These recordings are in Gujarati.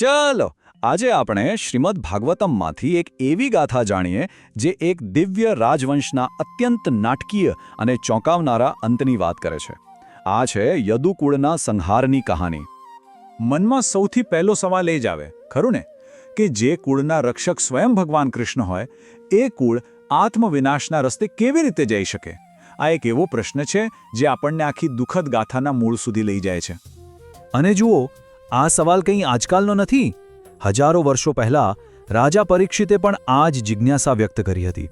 ચલો, આજે આપણે શ્રીમદ ભાગવતમમાંથી એક એવી ગાથા જાણીએ જે એક દિવ્ય રાજવંશના અત્યંત નાટકીય અને ચોંકાવનારા અંતની વાત કરે છે. આ છે યદુકુળના સંહારની કહાની. મનમાં સૌથી પહેલો સવાલ એ જ આવે, ખરું ને? કે જે કુળના રક્ષક સ્વયં ભગવાન કૃષ્ણ હોય, એ કુળ આત્મવિનાશના રસ્તે કેવી રીતે જઈ શકે? આ એક એવો પ્રશ્ન છે જે આપણને આખી દુઃખદ ગાથાના મૂળ સુધી લઈ જાય છે. અને જુઓ આ સવાલ કંઈ આજકાલનો નથી? હજારો વર્ષો પહેલા રાજા પરીક્ષિતે પણ આ જ જિજ્ઞાસા વ્યક્ત કરી હતી.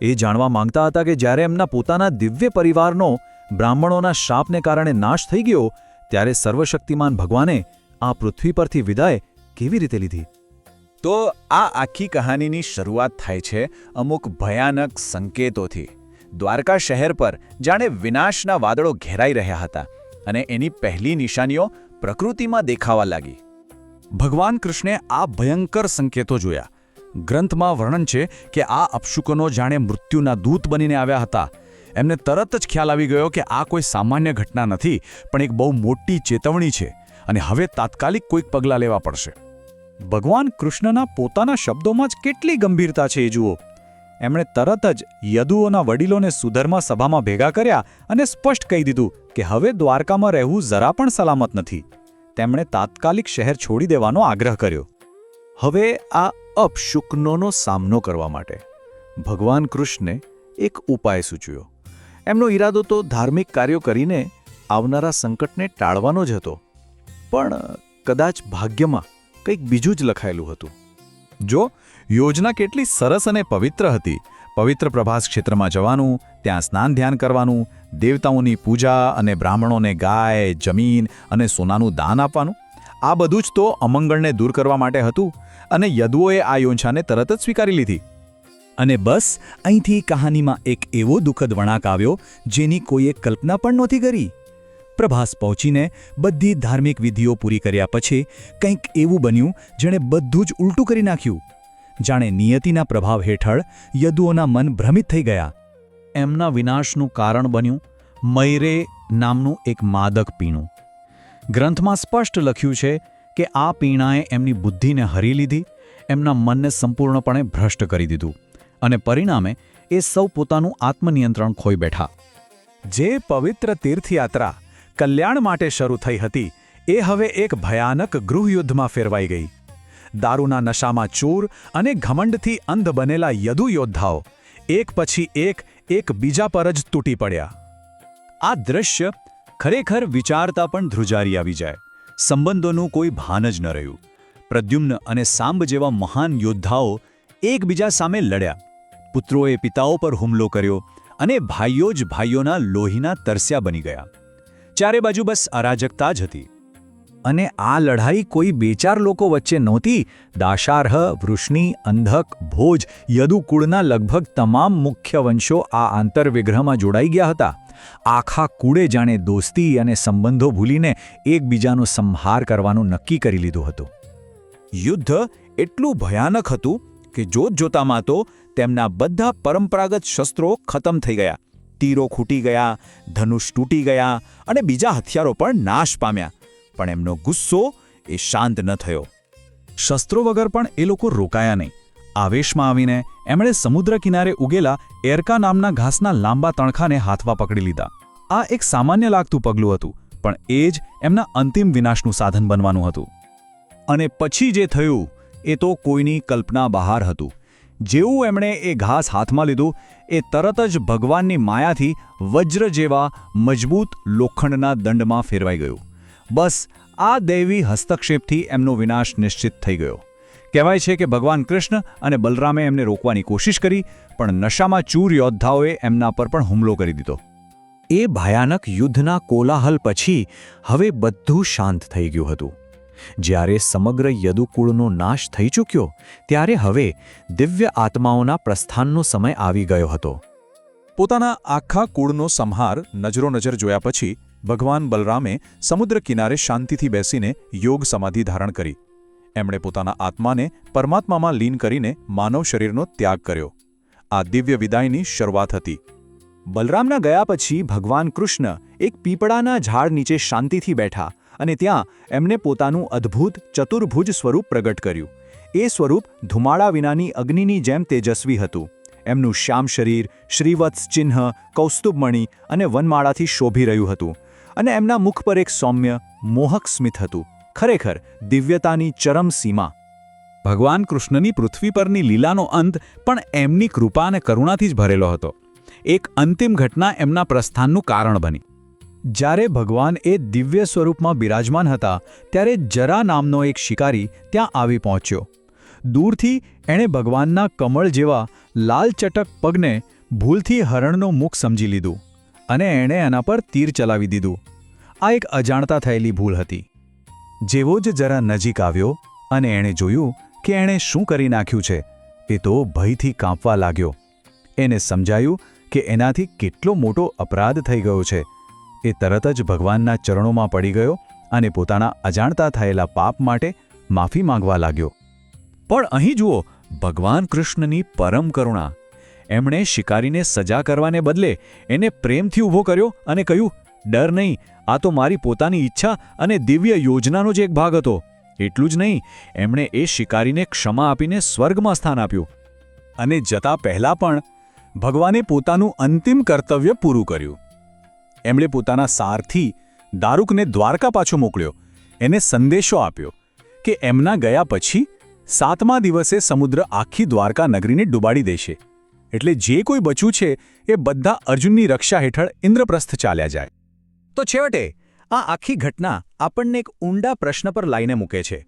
એ જાણવા માંગતા હતા કે જ્યારે એમના પોતાના દિવ્ય પરિવારનો બ્રાહ્મણોના શાપને કારણે નાશ થઈ ગયો, ત્યારે સર્વશક્તિમાન ભગવાને આ પૃથ્વી પરથી વિદાય કેવી રીતે લીધી? તો આ આખી કહાનીની શરૂઆત થાય છે અમુક ભયાનક સંકેતોથી. દ્વારકા શહેર પર જાણે વિનાશના વાદળો ઘેરાઈ રહ્યા હતા અને એની પહેલી નિશાનીઓ પ્રકૃતિમાં દેખાવા લાગી. ભગવાન કૃષ્ણે આ ભયંકર સંકેતો જોયા. ગ્રંથમાં વર્ણન છે કે આ અપશુકનો જાણે મૃત્યુના દૂત બનીને આવ્યા હતા. એમને તરત જ ખ્યાલ આવી ગયો કે આ કોઈ સામાન્ય ઘટના નથી, પણ એક બહુ મોટી ચેતવણી છે અને હવે તાત્કાલિક કોઈક પગલાં લેવા પડશે. ભગવાન કૃષ્ણના પોતાના શબ્દોમાં જ કેટલી ગંભીરતા છે એ જુઓ. એમણે તરત જ યદુઓના વડીલોને સુધર્મા સભામાં ભેગા કર્યા અને સ્પષ્ટ કહી દીધું કે હવે દ્વારકામાં રહેવું જરા પણ સલામત નથી. તેમણે તાત્કાલિક શહેર છોડી દેવાનો આગ્રહ કર્યો. હવે આ અપશુકનોનો સામનો કરવા માટે ભગવાન કૃષ્ણે એક ઉપાય સૂચવ્યો એમનો ઈરાદો તો ધાર્મિક કાર્યો કરીને આવનારા સંકટને ટાળવાનો જ હતો. પણ કદાચ ભાગ્યમાં કંઈક બીજું જ લખાયેલું હતું. જો યોજના કેટલી સરસ અને પવિત્ર હતી. પવિત્ર પ્રભાસ ક્ષેત્રમાં જવાનું, ત્યાં સ્નાન ધ્યાન કરવાનું, દેવતાઓની પૂજા અને બ્રાહ્મણોને ગાય, જમીન અને સોનાનું દાન આપવાનું, આ બધું જ તો અમંગળને દૂર કરવા માટે હતું અને યદુઓએ આ યોજનાને તરત જ સ્વીકારી લીધી. અને બસ, અહીંથી કહાનીમાં એક એવો દુઃખદ વળાંક આવ્યો, જેની કોઈએ કલ્પના પણ નહોતી કરી. પ્રભાસ પહોંચીને બધી ધાર્મિક વિધિઓ પૂરી કર્યા પછી કંઈક એવું બન્યું, જેણે બધું જ ઉલટું કરી નાખ્યું. જાણે નિયતિના પ્રભાવ હેઠળ યદુઓના મન ભ્રમિત થઈ ગયા. એમના વિનાશનું કારણ બન્યું મયરે નામનું એક માદક પીણું. ગ્રંથમાં સ્પષ્ટ લખ્યું છે કે આ પીણાએ એમની બુદ્ધિને હરી લીધી, એમના મનને સંપૂર્ણપણે ભ્રષ્ટ કરી દીધું અને પરિણામે એ સૌ પોતાનું આત્મનિયંત્રણ ખોઈ બેઠા. જે પવિત્ર તીર્થયાત્રા કલ્યાણ માટે શરૂ થઈ હતી, એ હવે એક ભયાનક ગૃહયુદ્ધમાં ફેરવાઈ ગઈ. દારૂના નશામાં ચૂર અને ઘમંડથી અંધ બનેલા યદુ યોદ્ધાઓ. એક પછી એક એક બીજા પર જ તૂટી પડ્યા. આ દ્રશ્ય ખરેખર વિચારતા પણ ધ્રુજારી આવી જાય. સંબંધોનું કોઈ ભાન જ ન રહ્યું. પ્રદ્યુમ્ન અને સાંબ જેવા મહાન યોદ્ધાઓ એકબીજા સામે લડ્યા. પુત્રોએ પિતાઓ પર હુમલો કર્યો અને ભાઈઓ જ ભાઈઓના લોહીના તરસ્યા બની ગયા. ચારે બાજુ બસ અરાજકતા જ હતી. અને આ લડાઈ કોઈ બે ચાર લોકો વચ્ચે નહોતી. દાશાર્હ, વૃષ્ણિ, અંધક, ભોજ, યદુકુળના લગભગ તમામ મુખ્ય વંશો આ આંતરવિગ્રહમાં જોડાઈ ગયા હતા. આખા કુળે જાણે દોસ્તી અને સંબંધો ભૂલીને એકબીજાનો સંહાર કરવાનું નક્કી કરી લીધું હતું. યુદ્ધ એટલું ભયાનક હતું કે જોત જોતામાં તો તેમના બધા પરંપરાગત શસ્ત્રો ખતમ થઈ ગયા. તીરો ખૂટી ગયા, ધનુષ તૂટી ગયા અને બીજા હથિયારો પણ નાશ પામ્યા. પણ એમનો ગુસ્સો એ શાંત ન થયો. શસ્ત્રો વગર પણ એ લોકો રોકાયા નહીં. આવેશમાં આવીને એમણે સમુદ્ર કિનારે ઉગેલા એરકા નામના ઘાસના લાંબા તણખાને હાથમાં પકડી લીધા. આ એક સામાન્ય લાગતું પગલું હતું, પણ એ જ એમના અંતિમ વિનાશનું સાધન બનવાનું હતું. અને પછી જે થયું, એ તો કોઈની કલ્પના બહાર હતું. જેવું એમણે એ ઘાસ હાથમાં લીધું, એ તરત જ ભગવાનની માયાથી વજ્ર જેવા મજબૂત લોખંડના દંડમાં ફેરવાઈ ગયું. બસ, આ દૈવી હસ્તક્ષેપથી એમનો વિનાશ નિશ્ચિત થઈ ગયો. કહેવાય છે કે ભગવાન કૃષ્ણ અને બલરામે એમને રોકવાની કોશિશ કરી, પણ નશામાં ચૂર યોદ્ધાઓએ એમના પર પણ હુમલો કરી દીધો. એ ભયાનક યુદ્ધના કોલાહલ પછી હવે બધું શાંત થઈ ગયું હતું. જ્યારે સમગ્ર યદુકુળનો નાશ થઈ ચૂક્યો, ત્યારે હવે દિવ્ય આત્માઓના પ્રસ્થાનનો સમય આવી ગયો હતો. પોતાના આખા કુળનો સંહાર નજરો નજર જોયા પછી ભગવાન બલરામે સમુદ્ર કિનારે શાંતિથી બેસીને યોગ સમાધિ ધારણ કરી. એમણે પોતાના આત્માને પરમાત્મામાં લીન કરીને માનવ શરીરનો ત્યાગ કર્યો. આ દિવ્ય વિદાયની શરૂઆત હતી. બલરામના ગયા પછી ભગવાન કૃષ્ણ એક પીપળાના ઝાડ નીચે શાંતિથી બેઠા અને ત્યાં એમને પોતાનું અદ્ભુત ચતુર્ભુજ સ્વરૂપ પ્રગટ કર્યું. એ સ્વરૂપ ધુમાડા વિનાની અગ્નિની જેમ તેજસ્વી હતું. એમનું શ્યામ શરીર, શ્રીવત્સ ચિહ્ન, કૌસ્તુભમણિ અને વનમાળાથી શોભી રહ્યું હતું. અને એમના મુખ પર એક સૌમ્ય મોહક સ્મિત હતું. ખરેખર, દિવ્યતાની ચરમ સીમા. ભગવાન કૃષ્ણની પૃથ્વી પરની લીલાનો અંત પણ એમની કૃપા અને કરુણાથી જ ભરેલો હતો. એક અંતિમ ઘટના એમના પ્રસ્થાનનું કારણ બની. જ્યારે ભગવાન એ દિવ્ય સ્વરૂપમાં બિરાજમાન હતા, ત્યારે જરા નામનો એક શિકારી ત્યાં આવી પહોંચ્યો. દૂરથી એણે ભગવાનના કમળ જેવા લાલ ચટક પગને ભૂલથી હરણનો મુખ સમજી લીધું. અને એણે એના પર તીર ચલાવી દીધું. આ એક અજાણતા થયેલી ભૂલ હતી. જેવો જ જરા નજીક આવ્યો અને એણે જોયું કે એણે શું કરી નાખ્યું છે, એ તો ભયથી કાંપવા લાગ્યો. એને સમજાયું કે એનાથી કેટલો મોટો અપરાધ થઈ ગયો છે. એ તરત જ ભગવાનના ચરણોમાં પડી ગયો અને પોતાના અજાણતા થયેલા પાપ માટે માફી માંગવા લાગ્યો. પણ અહીં જુઓ, ભગવાન કૃષ્ણની પરમ કરુણા એમણે શિકારીને સજા કરવાને બદલે એને પ્રેમથી ઊભો કર્યો અને કહ્યું, ડર નહીં, આ તો મારી પોતાની ઈચ્છા અને દિવ્ય યોજનાનો જ એક ભાગ હતો. એટલું જ નહીં, એમણે એ શિકારીને ક્ષમા આપીને સ્વર્ગમાં સ્થાન આપ્યું. અને જતા પહેલાં પણ ભગવાને પોતાનું અંતિમ કર્તવ્ય પૂરું કર્યું. એમણે પોતાના સારથી દારૂકને દ્વારકા પાછો મોકલ્યો. એને સંદેશો આપ્યો કે એમના ગયા પછી સાતમા દિવસે સમુદ્ર આખી દ્વારકા નગરીને ડૂબાડી દેશે. એટલે જે કોઈ બચ્યું છે, એ બધા અર્જુનની રક્ષા હેઠળ ઇન્દ્રપ્રસ્થ ચાલ્યા જાય. તો છેવટે, આ આખી ઘટના આપણને એક ઊંડા પ્રશ્ન પર લાઈને મૂકે છે.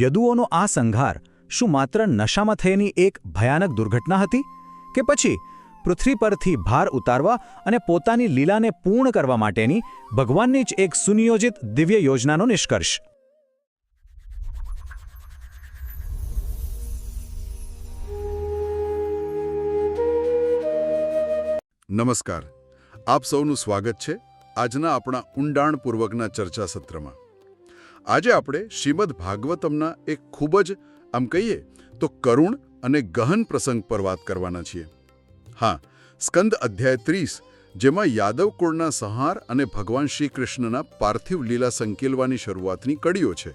યદુઓનો આ સંઘાર શું માત્ર નશામાં થયેલી એક ભયાનક દુર્ઘટના હતી? કે પછી પૃથ્વી પરથી ભાર ઉતારવા અને પોતાની લીલાને પૂર્ણ કરવા માટેની ભગવાનની જ એક સુનિયોજિત દિવ્ય યોજનાનો નિષ્કર્ષ? નમસ્કાર. આપ સૌનું સ્વાગત છે આજના આપણા ઊંડાણપૂર્વકના ચર્ચા સત્રમાં. આજે આપણે શ્રીમદ ભાગવતમના એક ખૂબ જ, આમ કહીએ તો કરુણ અને ગહન પ્રસંગ પર વાત કરવાના છીએ. હા, સ્કંદ અધ્યાય ત્રીસ, જેમાં યાદવ કુળના સંહાર અને ભગવાન શ્રી કૃષ્ણના પાર્થિવ લીલા સંકેલવાની શરૂઆતની કડીઓ છે.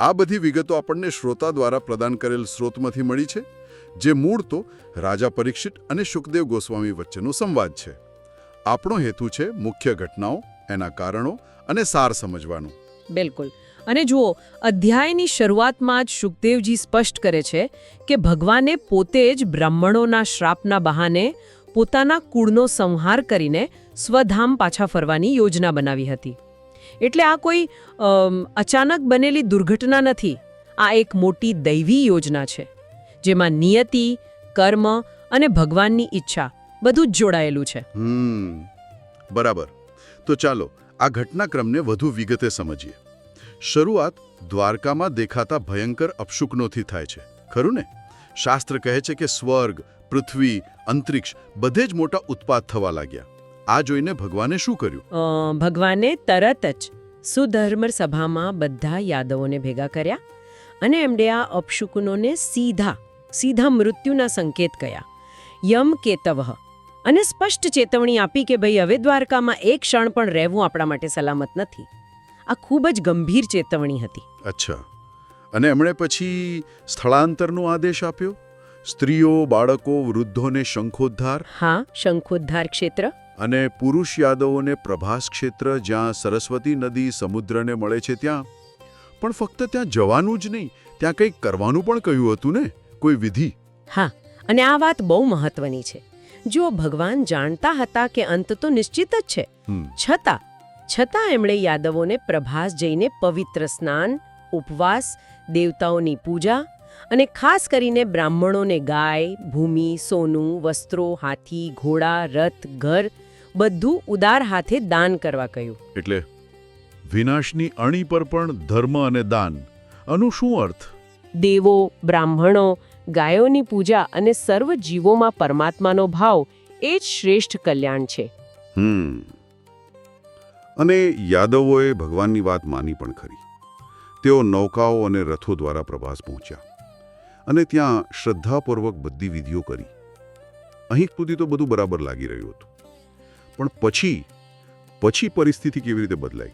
આ બધી વિગતો આપણને શ્રોતા દ્વારા પ્રદાન કરેલ સ્રોતમાંથી મળી છે? જે મૂળ તો રાજા પરીક્ષિત અને સુખદેવ ગોસ્વામી વચ્ચેનો સંવાદ છે. આપણો હેતુ છે મુખ્ય ઘટનાઓ, એના કારણો અને સાર સમજવાનું. બિલકુલ. અને જુઓ, અધ્યાયની શરૂઆતમાં જ શુકદેવજી સ્પષ્ટ કરે છે કે ભગવાને પોતે જ બ્રાહ્મણોના શ્રાપના બહાને પોતાના કુળનો સંહાર કરીને સ્વધામ પાછા ફરવાની યોજના બનાવી હતી. એટલે આ કોઈ અચાનક બનેલી દુર્ઘટના નથી. આ એક મોટી દૈવી યોજના છે. જેમાં નિયતિ કર્મ અને ભગવાનની ઈચ્છા બધું જ જોડાયેલું છે. હમ બરાબર. તો ચાલો આ ઘટનાક્રમને વધુ વિગતે સમજીએ. શરૂઆત દ્વારકામાં દેખાતા ભયંકર અપશુકનોથી થાય છે. ખરું ને? શાસ્ત્ર કહે છે કે સ્વર્ગ પૃથ્વી અંતરિક્ષ બધે જ મોટા ઉત્પાદ થવા લાગ્યા. આ જોઈને ભગવાને શું કર્યું? ભગવાને તરત જ સુધર્મ સભામાં બધા યાદવોને ભેગા કર્યા અને એમણે આ અપશુકનોને સીધા સીધા મૃત્યુના સંકેત કયા યમ કેતવહ અને સ્પષ્ટ ચેતવણી આપી કે ભાઈ હવે દ્વારકામાં એક ક્ષણ પણ રહેવું આપણા માટે સલામત નથી. આ ખૂબ જ ગંભીર ચેતવણી હતી. અચ્છા. અને એમણે પછી સ્થળાંતરનો આદેશ આપ્યો? સ્ત્રીઓ બાળકો વૃદ્ધોને શંખોદ્ધાર? હા શંખોદ્ધાર ક્ષેત્ર. અને પુરુષ યાદવોને પ્રભાસ ક્ષેત્ર જ્યાં સરસ્વતી નદી સમુદ્રને મળે છે ત્યાં? પણ ફક્ત ત્યાં જવાનું જ નહીં ત્યાં કંઈક કરવાનું પણ કહ્યું હતું ને? કોઈ વિધિ? હા અને આ વાત બહુ મહત્વની છે. જો ભગવાન જાણતા હતા કે અંત તો નિશ્ચિત જ છે. છતાં છતાં એમણે યાદવોને પ્રભાસ જઈને પવિત્ર સ્નાન ઉપવાસ દેવતાઓની પૂજા અને ખાસ કરીને બ્રાહ્મણોને ગાય ભૂમિ સોનું વસ્ત્રો હાથી ઘોડા રથ ઘર બધું ઉદાર હાથે દાન કરવા કહ્યું. એટલે વિનાશની અણી પર પણ ધર્મ અને દાન. આનું શું અર્થ? દેવો બ્રાહ્મણો ગાયોની પૂજા અને સર્વ જીવોમાં પરમાત્માનો ભાવ એ જ શ્રેષ્ઠ કલ્યાણ છે. હમ. અને યાદવોએ ભગવાનની વાત માની પણ ખરી. તેઓ નૌકાઓ અને રથો દ્વારા પ્રભાસ પહોંચ્યા અને ત્યાં શ્રદ્ધાપૂર્વક બધી વિધિઓ કરી. અહીં સુધી તો બધું બરાબર લાગી રહ્યું હતું. પણ પછી પછી પરિસ્થિતિ કેવી રીતે બદલાઈ?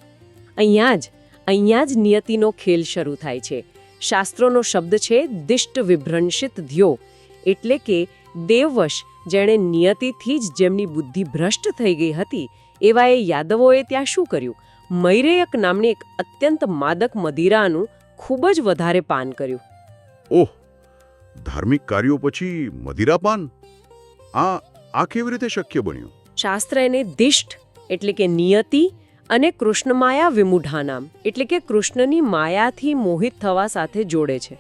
અહીંયા જ અહીંયા જ નિયતિનો ખેલ શરૂ થાય છે. શાસ્ત્રોનો શબ્દ છે દિષ્ટ વિભ્રંશિત ધ્યો. એટલે કે દેવવશ જેણે નિયતિથી જ જેમની બુદ્ધિ ભ્રષ્ટ થઈ ગઈ હતી એવા એ યાદવોએ ત્યાં શું કર્યું? મૈરેયક નામની એક અત્યંત માદક મદિરાનું ખૂબ જ વધારે પાન કર્યું. ઓહ ધાર્મિક કાર્યો પછી મદિરાપાન આ આ કેવી રીતે શક્ય બન્યું? શાસ્ત્ર એને દિષ્ટ એટલે કે નિયતિ અને કૃષ્ણમાયા વિમુઢાનામ, એટલે કે કૃષ્ણની માયાથી મોહિત થવા સાથે જોડે છે.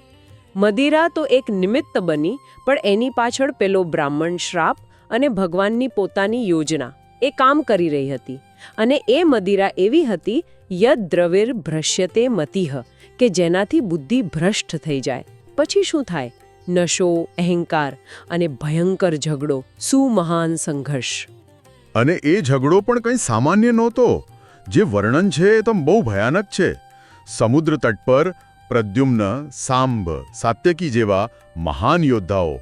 મદિરા તો એક નિમિત્ત બની, પણ એની પાછળ પેલો બ્રાહ્મણ શ્રાપ અને ભગવાનની પોતાની યોજના. એ કામ કરી રહી હતી. અને એ મદિરા એવી હતી, યદ દ્રવિર ભ્રશ્યતે મતિહ, કે જેનાથી બુદ્ધિ ભ્રષ્ટ થઈ જાય. પછી શું થાય? નશો, અહંકાર અને ભયંકર ઝઘડો, સુમહાન સંઘર્ષ. અને એ ઝઘડો પણ કંઈ સામાન્ય નહોતો. જે વર્ણન છે એ તો બહુ ભયાનક છે. સમુદ્ર તટ પર પ્રદ્યુમ્ન સાંભ સાત્યકી જેવા મહાન યોદ્ધાઓ,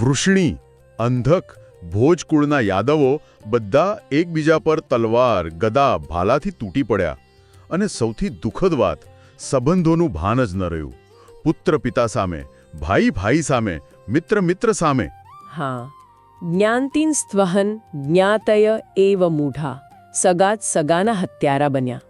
વૃષણી, અંધક, ભોજકુળના યાદવો બધા એકબીજા પર તલવાર, ગદા, ભાલાથી તૂટી પડ્યા અને સૌથી દુઃખદ વાત, સંબંધોનું ભાન જ ન રહ્યું. પુત્ર પિતા સામે, ભાઈ ભાઈ સામે, મિત્ર મિત્ર સામે. હા જ્ઞાનતીન સ્વહન જ્ઞાતય એવ મૂઢા. સગાત સગાના હત્યારા બન્યા.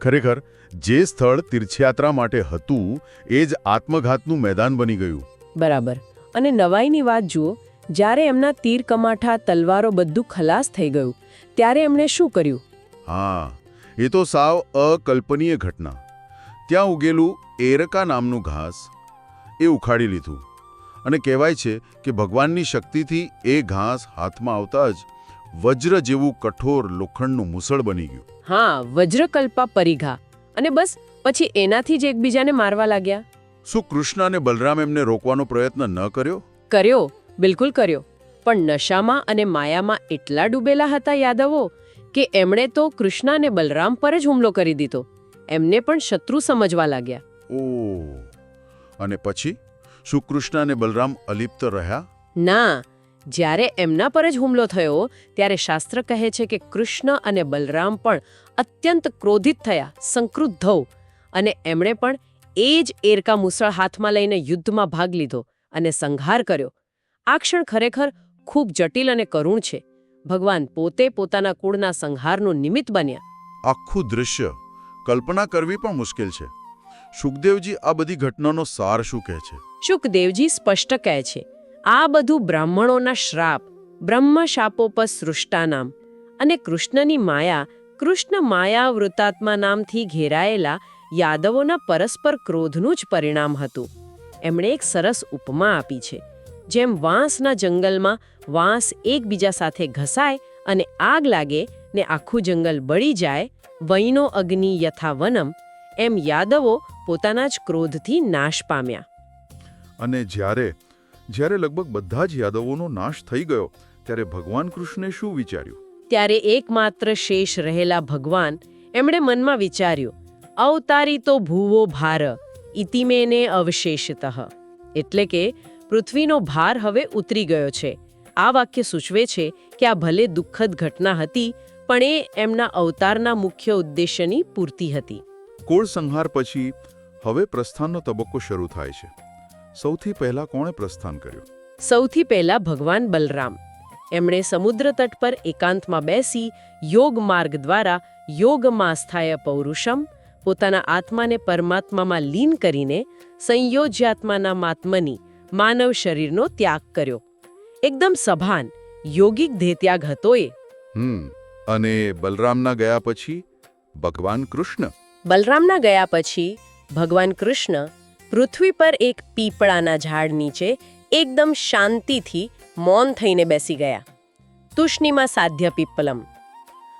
ખરેખર જે સ્થળ તીર્થયાત્રા માટે હતું એ જ આત્મઘાતનું મેદાન બની ગયું. બરાબર. અને નવાઈની વાત જુઓ જ્યારે એમના તીર કમાઠા તલવારો બધું ખલાસ થઈ ગયું ત્યારે એમણે શું કર્યું? હા એ તો સાવ અકલ્પનીય ઘટના. ત્યાં ઉગેલું એરકા નામનું ઘાસ એ ઉખાડી લીધું. અને કહેવાય છે કે ભગવાનની શક્તિથી એ ઘાસ હાથમાં આવતા જ વજ્ર જેવું કઠોર લોખંડનું મુસળ બની ગયું. હા વજ્રકલ્પા પરિઘા. અને બસ પછી એનાથી જ એકબીજાને મારવા લાગ્યા. શું કૃષ્ણ અને બલરામ એમને રોકવાનો પ્રયત્ન ન કર્યો? કર્યો બિલકુલ કર્યો. પણ નશામાં અને માયામાં એટલા ડૂબેલા હતા યાદવો કે એમણે તો કૃષ્ણ અને બલરામ પર જ હુમલો કરી દીધો. એમને પણ શત્રુ સમજવા લાગ્યા. ઓ અને પછી? શું કૃષ્ણ અને બલરામ અલિપ્ત રહ્યા? ના જ્યારે એમના પર જ હુમલો થયો ત્યારે શાસ્ત્ર કહે છે કે કૃષ્ણ અને બલરામ પણ અત્યંત ક્રોધિત થયા સંક્રુદ્ધવ અને એમણે પણ એ જ એરકા મુસળ હાથમાં લઈને યુદ્ધમાં ભાગ લીધો અને સંહાર કર્યો. આ ક્ષણ ખરેખર ખૂબ જટિલ અને કરુણ છે. ભગવાન પોતે પોતાના કુળના સંહારનું નિમિત્ત બન્યા. આખું દૃશ્ય કલ્પના કરવી પણ મુશ્કેલ છે. સુખદેવજી આ બધી ઘટનાનો સાર શું કહે છે? શુકદેવજી સ્પષ્ટ કહે છે આ બધું બ્રાહ્મણોના શ્રાપ બ્રહ્મ સૃષ્ટા નામ અને કૃષ્ણની માયા, કૃષ્ણ માયા વૃતાત્મા નામથી ઘેરાયેલા યાદવોના પરસ્પર ક્રોધનું જ પરિણામ હતું. એમણે એક સરસ ઉપમા આપી છે, જેમ વાંસના જંગલમાં વાંસ એકબીજા સાથે ઘસાય અને આગ લાગે ને આખું જંગલ બળી જાય વૈનો અગ્નિ યથા વનમ એમ યાદવો પોતાના જ ક્રોધથી નાશ પામ્યા. અને જ્યારે જ્યારે લગભગ બધા જ યાદવોનો નાશ થઈ ગયો ત્યારે ભગવાન કૃષ્ણે શું વિચાર્યું? ત્યારે એકમાત્ર શેષ રહેલા ભગવાન એમણે મનમાં વિચાર્યું અવતારી તો ભૂવો ભાર ઇતિમેને અવશેષિત. એટલે કે પૃથ્વીનો ભાર હવે ઉતરી ગયો છે. આ વાક્ય સૂચવે છે કે આ ભલે દુઃખદ ઘટના હતી પણ એ એમના અવતારના મુખ્ય ઉદ્દેશ્યની પૂર્તિ હતી. કોળ સંહાર પછી હવે પ્રસ્થાનનો તબક્કો શરૂ થાય છે. સૌથી પહેલા કોણે પ્રસ્થાન કર્યું? સૌથી પહેલા ભગવાન બલરામ. એમણે સમુદ્ર તટ પર એકાંતમાં બેસી યોગ માર્ગ દ્વારા યોગમાસ્થાય પૌરુષમ પોતાના આત્માને પરમાત્મામાં લીન કરીને સંયોજ્યાત્માના માત્મની માનવ શરીરનો ત્યાગ કર્યો. એકદમ સભાન યોગિક ધેત્યાગ હતો એ. હમ અને બલરામના ગયા પછી ભગવાન કૃષ્ણ? બલરામના ગયા પછી ભગવાન કૃષ્ણ પૃથ્વી પર એક પીપળાના ઝાડ નીચે એકદમ શાંતિથી મૌન થઈને બેસી ગયા. તુષ્ણીમાં સાધ્ય પીપલમ.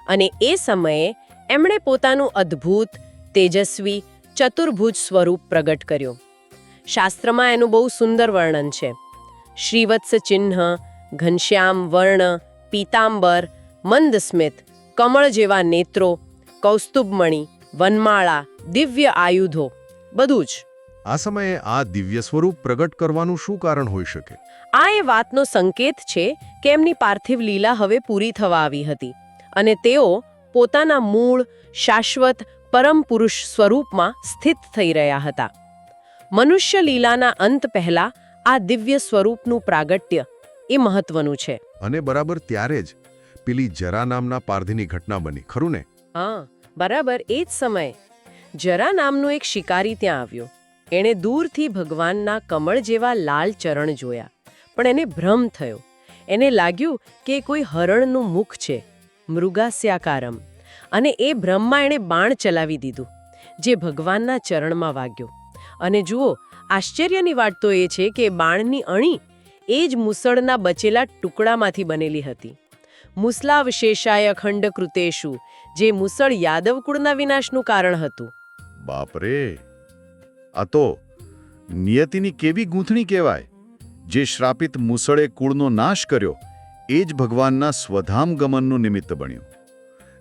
અને એ સમયે એમણે પોતાનું અદ્ભુત, તેજસ્વી, ચતુર્ભુજ સ્વરૂપ પ્રગટ કર્યું. શાસ્ત્રમાં એનું બહુ સુંદર વર્ણન છે. શ્રીવત્સ ચિહ્ન, ઘનશ્યામ વર્ણ, પીતાંબર, મંદસ્મિત, કમળ જેવા નેત્રો, કૌસ્તુભમણી, વનમાળા, દિવ્ય આયુધો, બધું જ. આ સમયે આ દિવ્ય સ્વરૂપ પ્રગટ કરવાનું શું કારણ હોઈ શકે? આ એ વાતનો સંકેત છે કે એમની પાર્થિવ લીલા હવે પૂરી થવા આવી હતી અને તેઓ પોતાના મૂળ શાશ્વત પરમ પુરુષ સ્વરૂપમાં સ્થિત થઈ રહ્યા હતા. મનુષ્ય લીલાના અંત પહેલા આ દિવ્ય સ્વરૂપનું પ્રાગટ્ય એ મહત્વનું છે. અને બરાબર ત્યારે જ પેલી જરા નામના પારધીની ઘટના બની ખરું ને? હા બરાબર એ જ સમયે. જરા નામનો એક શિકારી ત્યાં આવ્યો. એણે દૂરથી ભગવાનના કમળ જેવા લાલ ચરણ જોયા, પણ એને ભ્રમ થયો. એને લાગ્યું કે કોઈ હરણનું મુખ છે, મૃગાસ્યાકારમ, અને એ ભ્રમમાં એણે બાણ ચલાવી દીધું, જે ભગવાનના ચરણમાં વાગ્યો. અને જુઓ, આશ્ચર્યની વાત તો એ છે કે બાણની અણી એ જ મુસળના બચેલા ટુકડામાંથી બનેલી હતી. મુસલાવશેષાય અખંડ કૃતેશુ, જે મુસળ યાદવ કુળના વિનાશનું કારણ હતું. બાપરે! આ તો નિયતિની કેવી ગૂંથણી કહેવાય? જે શ્રાપિત મુસળે કુળનો નાશ કર્યો, એ જ ભગવાનના સ્વધામ ગમનનું નિમિત્ત બન્યું.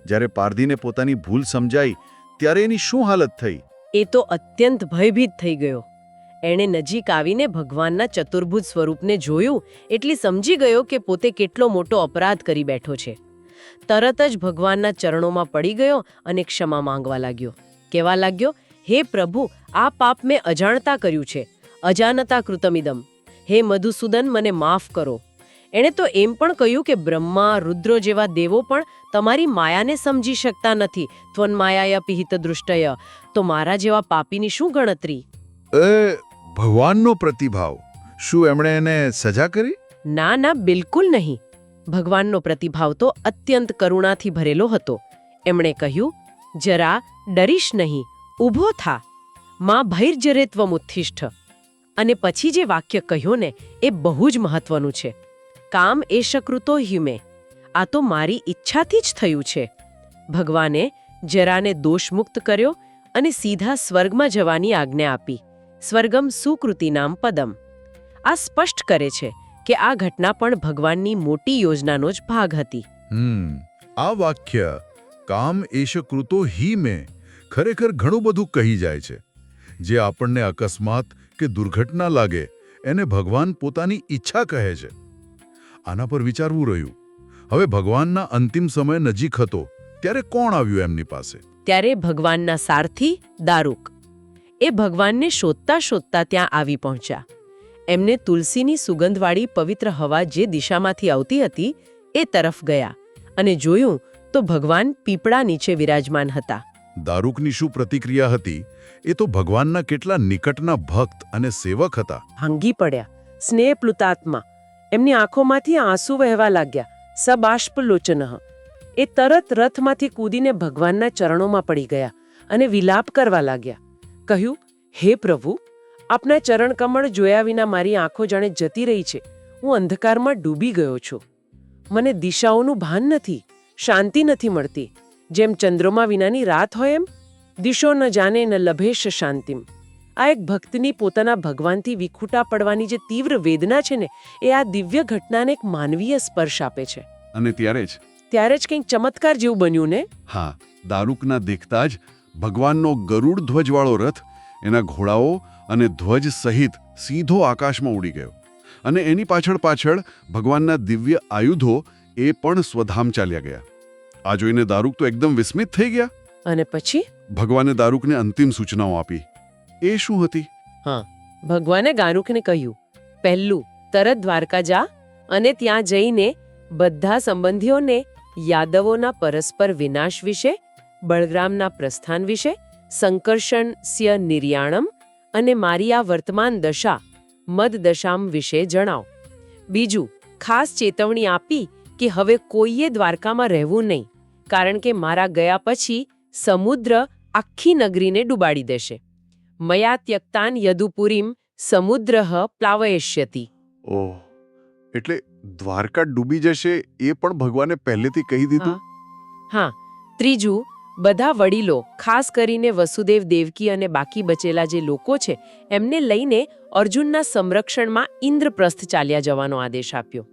જ્યારે પારધીને પોતાની ભૂલ સમજાઈ, ત્યારે એની શું હાલત થઈ? એ તો અત્યંત ભયભીત થઈ ગયો. એણે નજીક આવીને ભગવાનના ચતુર્ભુજ સ્વરૂપને જોયું, એટલી સમજી ગયો કે પોતે કેટલો મોટો અપરાધ કરી બેઠો છે. તરત જ ભગવાનના ચરણોમાં પડી ગયો અને ક્ષમા માંગવા લાગ્યો. કહેવા લાગ્યો, હે પ્રભુ આ પાપ મેં અજાણતા કર્યું છે. અજાનતા કૃતમિદમ હે મધુસૂદન મને માફ કરો. એણે તો એમ પણ કહ્યું કે બ્રહ્મા રુદ્રો જેવા દેવો પણ તમારી માયાને સમજી શકતા નથી. ત્વન્માયા પિહિત દૃષ્ટય. તો મારા જેવા પાપીની શું ગણતરી? એ ભગવાનનો પ્રતિભાવ. શું એમણે એને સજા કરી? ના ના બિલકુલ નહીં. ભગવાનનો પ્રતિભાવ તો અત્યંત કરુણાથી ભરેલો હતો. એમણે કહ્યું જરા ડરીશ નહીં ઊભો થા. માં ભૈર્જરે ત્વમુત્થિષ્ઠ. અને પછી જે વાક્ય કહ્યું ને, એ બહુ જ મહત્વનું છે. કામ એશકૃતો હિમે આ તો મારી ઈચ્છાથી જ થયું છે. ભગવાને જરાને દોષમુક્ત કર્યો અને સીધા સ્વર્ગમાં જવાની આજ્ઞા આપી. સ્વર્ગમ સુકૃતિ નામ પદમ. આ સ્પષ્ટ કરે છે કે આ ઘટના પણ ભગવાનની મોટી યોજનાનો જ ભાગ હતી. આ વાક્ય કામ એશ કૃતો હિ મેં ખરેખર ઘણું બધું કહી જાય છે. જે આપણને અકસ્માત કે દુર્ઘટના લાગે એને ભગવાન પોતાની ઈચ્છા કહે છે. આના પર વિચારવું રહ્યું. હવે ભગવાનના અંતિમ સમય નજીક હતો ત્યારે કોણ આવ્યું એમની પાસે? ત્યારે ભગવાનના સારથી દારૂક. એ ભગવાનને શોધતા શોધતા ત્યાં આવી પહોંચ્યા. એમને તુલસીની સુગંધવાળી પવિત્ર હવા જે દિશામાંથી આવતી હતી એ તરફ ગયા અને જોયું તો ભગવાન પીપળા નીચે વિરાજમાન હતા. દારૂકની શું પ્રતિક્રિયા હતી એ તો ભગવાનના કેટલા નિકટના ભક્ત અને સેવક હતા. ભાંગી પડ્યા. સ્નેહ પ્લુતાત્મા. એમની આંખોમાંથી આંસુ વહેવા લાગ્યા. સબાષ્પ લોચન. એ તરત રથમાંથી કૂદીને ભગવાનના ચરણોમાં પડી ગયા અને વિલાપ કરવા લાગ્યા. કહ્યું, હે પ્રભુ, આપના ચરણ કમળ જોયા વિના મારી આંખો જાણે જતી રહી છે. હું અંધકારમાં ડૂબી ગયો છું. મને દિશાઓનું ભાન નથી, શાંતિ નથી મળતી. જેમ ચંદ્રોમાં વિનાની રાત હોય એમ દિશો ન જાને ન લભેશ શાંતિમ. આ એક ભક્તની પોતાના ભગવાનથી વિખૂટા પડવાની જે તીવ્ર વેદના છે ને એ આ દિવ્ય ઘટનાને એક માનવીય સ્પર્શ આપે છે. અને ત્યારે જ? ત્યારે જ કંઈક ચમત્કાર જેવું બન્યું ને? હા દારૂકના દેખતા જ ભગવાનનો ગરુડ ધ્વજવાળો રથ એના ઘોડાઓ અને ધ્વજ સહિત સીધો આકાશમાં ઉડી ગયો. અને એની પાછળ પાછળ ભગવાનના દિવ્ય આયુધો એ પણ સ્વધામ ચાલ્યા ગયા. આ જોઈને દારૂક તો એકદમ વિસ્મિત થઈ ગયા. અને પછી? ભગવાને દારૂકને અંતિમ સૂચનાઓ આપી. એ શું હતી? હા, ભગવાને ગારુકને કહ્યું, પહેલું, તરત દ્વારકા જા અને ત્યાં જઈને બધા સંબંધીઓને યાદવોના પરસ્પર વિનાશ વિશે બળગ્રામના પ્રસ્થાન વિશે, સંકર્ષણસ્ય નિર્યાણમ અને મારી આ વર્તમાન દશા મદ દશામ વિશે જણાવ. બીજું, ખાસ ચેતવણી આપી કે હવે કોઈએ દ્વારકામાં રહેવું નહીં, કારણ કે મારા ગયા પછી સમુદ્ર આખી નગરીને ડૂબાડી દેશે. મયા ત્યક્તાન યદુપુરીમ સમુદ્ર પ્લાવયિષ્યતી ઓહ એટલે દ્વારકા ડૂબી જશે એ પણ ભગવાને પહેલેથી કહી દીધું? હા. ત્રીજું બધા વડીલો ખાસ કરીને વસુદેવ દેવકી અને બાકી બચેલા જે લોકો છે એમને લઈને અર્જુનના સંરક્ષણમાં ઇન્દ્રપ્રસ્થ ચાલ્યા જવાનો આદેશ આપ્યો.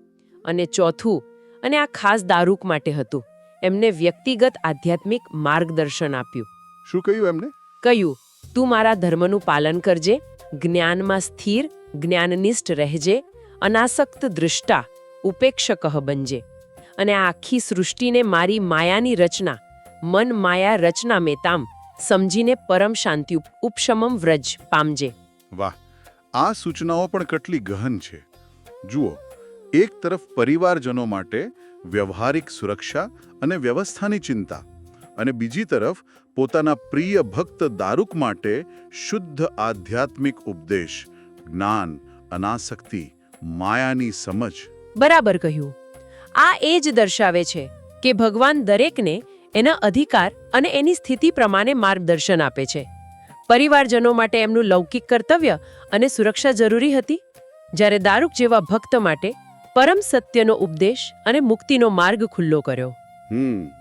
અને ચોથું અને આ ખાસ દારૂક માટે હતું એમને વ્યક્તિગત આધ્યાત્મિક માર્ગદર્શન આપ્યું. શું કહ્યું એમને? કહ્યું તું મારા ધર્મનું પાલન કરજે જ્ઞાનમાં સ્થિર જ્ઞાનનિષ્ઠ રહેજે અનાસક્ત દૃષ્ટા ઉપેક્ષકહ બનજે. અને આખી સૃષ્ટિને મારી માયાની રચના મન માયા રચના મેતામ સમજીને પરમ શાંતિ ઉપશમમ વ્રજ પામજે. વાહ આ સૂચનાઓ પણ કેટલી ગહન છે. જુઓ એક તરફ પરિવારજનો માટે વ્યવહારિક સુરક્ષા અને વ્યવસ્થાની ચિંતા અને બીજી તરફ પોતાના પ્રિય ભક્ત દારૂક માટે શુદ્ધ આધ્યાત્મિક ઉપદેશ જ્ઞાન અનાસક્તિ માયાની સમજ. બરાબર કહ્યું. આ એ જ દર્શાવે છે કે ભગવાન દરેકને એના અધિકાર અને એની સ્થિતિ પ્રમાણે માર્ગદર્શન આપે છે. પરિવારજનો માટે એમનું લૌકિક કર્તવ્ય અને સુરક્ષા જરૂરી હતી. જ્યારે દારૂક જેવા ભક્ત માટે પરમ સત્યનો ઉપદેશ અને મુક્તિનો માર્ગ ખુલ્લો કર્યો. હમ.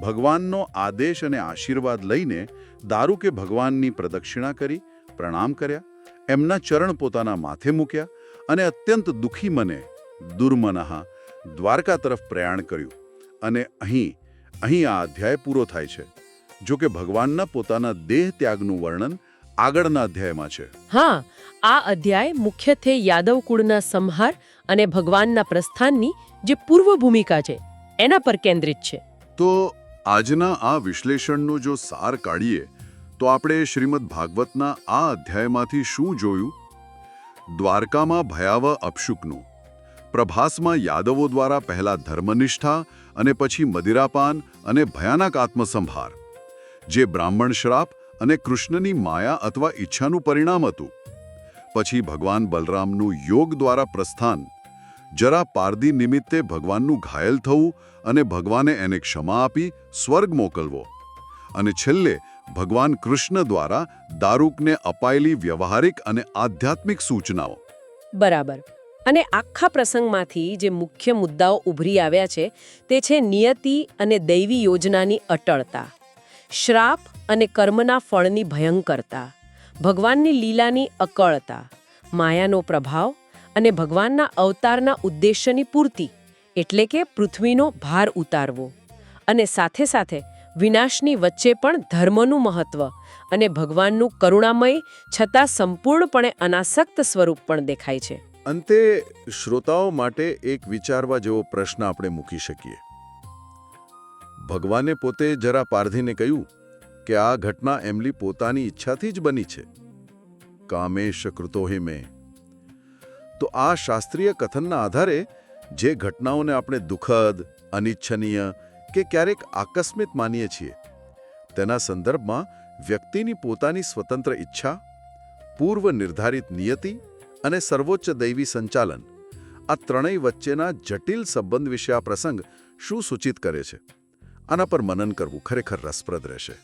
ભગવાનનો આદેશ અને આશીર્વાદ લઈને દારૂ કે ભગવાનની પ્રદક્ષિણા કરી પ્રણામ કર્યા એમના ચરણ પોતાના માથે મૂક્યા અને અત્યંત દુઃખી મને દુર્મનહા દ્વારકા તરફ પ્રયાણ કર્યું અને અહીં અહીં આ અધ્યાય પૂરો થાય છે. જો કે ભગવાનના પોતાના દેહ ત્યાગનું વર્ણન આગળના અધ્યાયમાં છે. હા આ અધ્યાય મુખ્યત્વે યાદવ કુળના સંહાર અને ભગવાનના પ્રસ્થાનની જે પૂર્વ ભૂમિકા છે એના પર કેન્દ્રિત છે. તો આજના આ વિશ્લેષણનો જો સાર કાઢીએ, તો આપણે શ્રીમદ ભાગવતના આ અધ્યાયમાંથી શું જોયું? દ્વારકામાં ભયાવહ અપશુકનું, પ્રભાસમાં યાદવો દ્વારા પહેલા ધર્મનિષ્ઠા અને પછી મદિરાપાન અને ભયાનક આત્મસંભાર, જે બ્રાહ્મણ શ્રાપ અને કૃષ્ણની માયા અથવા ઈચ્છાનું પરિણામ હતું. પછી ભગવાન બલરામનું યોગ દ્વારા પ્રસ્થાન જરા પારદી નિમિત્તે ભગવાનનું ઘાયલ થવું અને ભગવાને એને ક્ષમા આપી સ્વર્ગ મોકલવો. અને છેલ્લે ભગવાન કૃષ્ણ દ્વારા દારૂકને અપાયેલી વ્યવહારિક અને આધ્યાત્મિક સૂચનાઓ. બરાબર. અને આખા પ્રસંગમાંથી જે મુખ્ય મુદ્દાઓ ઉભરી આવ્યા છે, તે છે નિયતિ અને દૈવી યોજનાની અટળતા, શ્રાપ અને કર્મના ફળની ભયંકરતા, ભગવાનની લીલાની અકળતા, માયાનો પ્રભાવ અને ભગવાનના અવતારના ઉદ્દેશ્યની પૂર્તિ, એટલે કે પૃથ્વીનો ભાર ઉતારવો. અને સાથે સાથે વિનાશની વચ્ચે પણ ધર્મનું મહત્વ અને ભગવાનનું કરુણામય છતાં સંપૂર્ણપણે અનાસક્ત સ્વરૂપ પણ દેખાય છે. અંતે, શ્રોતાઓ માટે એક વિચારવા જેવો પ્રશ્ન આપણે મૂકી શકીએ. ભગવાને પોતે જરા પારધીને કહ્યું કે આ ઘટના એમની પોતાની ઈચ્છાથી જ બની છે. કામેશ કૃતો હિ મેં. તો આ શાસ્ત્રીય કથનના આધારે જે ઘટનાઓને આપણે દુઃખદ, અનિચ્છનીય કે ક્યારેક આકસ્મિક માનીએ છીએ, તેના સંદર્ભમાં વ્યક્તિની પોતાની સ્વતંત્ર ઈચ્છા પૂર્વ નિર્ધારિત નિયતિ અને સર્વોચ્ચ દૈવી સંચાલન આ ત્રણેય વચ્ચેના જટિલ સંબંધ વિશે આ પ્રસંગ શું સૂચિત કરે છે? આના પર મનન કરવું ખરેખર રસપ્રદ રહેશે.